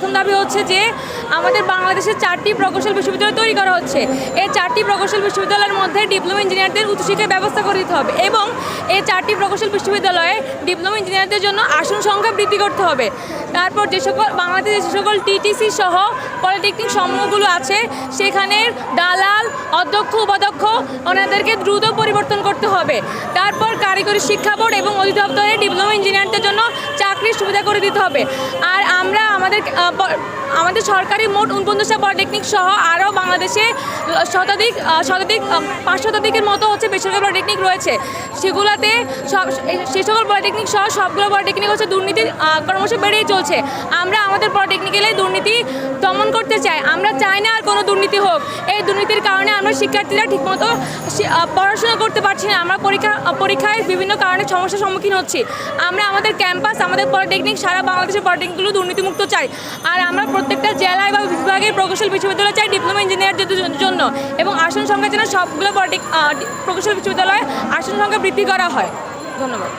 প্রথম দাবি হচ্ছে যে আমাদের বাংলাদেশে চারটি প্রকৌশল বিশ্ববিদ্যালয় তৈরি করা হচ্ছে। এই চারটি প্রকৌশল বিশ্ববিদ্যালয়ের মধ্যে ডিপ্লোমা ইঞ্জিনিয়ারদের উচ্চশিক্ষার ব্যবস্থা করে দিতে হবে এবং এই চারটি প্রকৌশল বিশ্ববিদ্যালয়ে ডিপ্লোমা ইঞ্জিনিয়ারদের জন্য আসন সংখ্যা বৃদ্ধি করতে হবে। তারপর যে সকল বাংলাদেশে যে সকল টিটিসি সহ পলিটেকনিক সমূহগুলো আছে, সেখানে দালাল, অধ্যক্ষ, উপাধ্যক্ষ ওনাদেরকে দ্রুত পরিবর্তন করতে হবে। তারপর কারিগরি শিক্ষা বোর্ড এবং অধিদপ্তরে ডিপ্লোমা ইঞ্জিনিয়ারদের চাকরির সুবিধা করে দিতে হবে। আর আমরা আমাদের আমাদের সরকারি মোট উনপঞ্চাশটা পলিটেকনিক সহ আরও বাংলাদেশে শতাধিক শতাধিক পাঁচ শতাধিকের মতো হচ্ছে বেসরকারি পলিটেকনিক রয়েছে। সেগুলোতে সব সে সকল পলিটেকনিক সহ সবগুলো পলিটেকনিক হচ্ছে দুর্নীতির ক্রমশ বেড়েই চলছে। আমরা আমাদের পলিটেকনিক্যালে দুর্নীতি দমন করতে চাই। আমরা চাই না আর কোনো দুর্নীতি হোক। দুর্নীতির কারণে আমরা শিক্ষার্থীরা ঠিকমতো পড়াশোনা করতে পারছি না। আমরা পরীক্ষা পরীক্ষায় বিভিন্ন কারণে সমস্যার সম্মুখীন হচ্ছি। আমরা আমাদের ক্যাম্পাস, আমাদের পলিটেকনিক সারা বাংলাদেশের পলিটেকনিকগুলো দুর্নীতিমুক্ত চাই। আর আমরা প্রত্যেকটা জেলায় বা বিভাগে প্রকৌশল বিশ্ববিদ্যালয় চাই ডিপ্লোমা ইঞ্জিনিয়ারদের জন্য। এবং আসন সংখ্যা যেন সবগুলো পলিটেক প্রকৌশল বিশ্ববিদ্যালয়ে আসন সংখ্যা বৃদ্ধি করা হয়। ধন্যবাদ।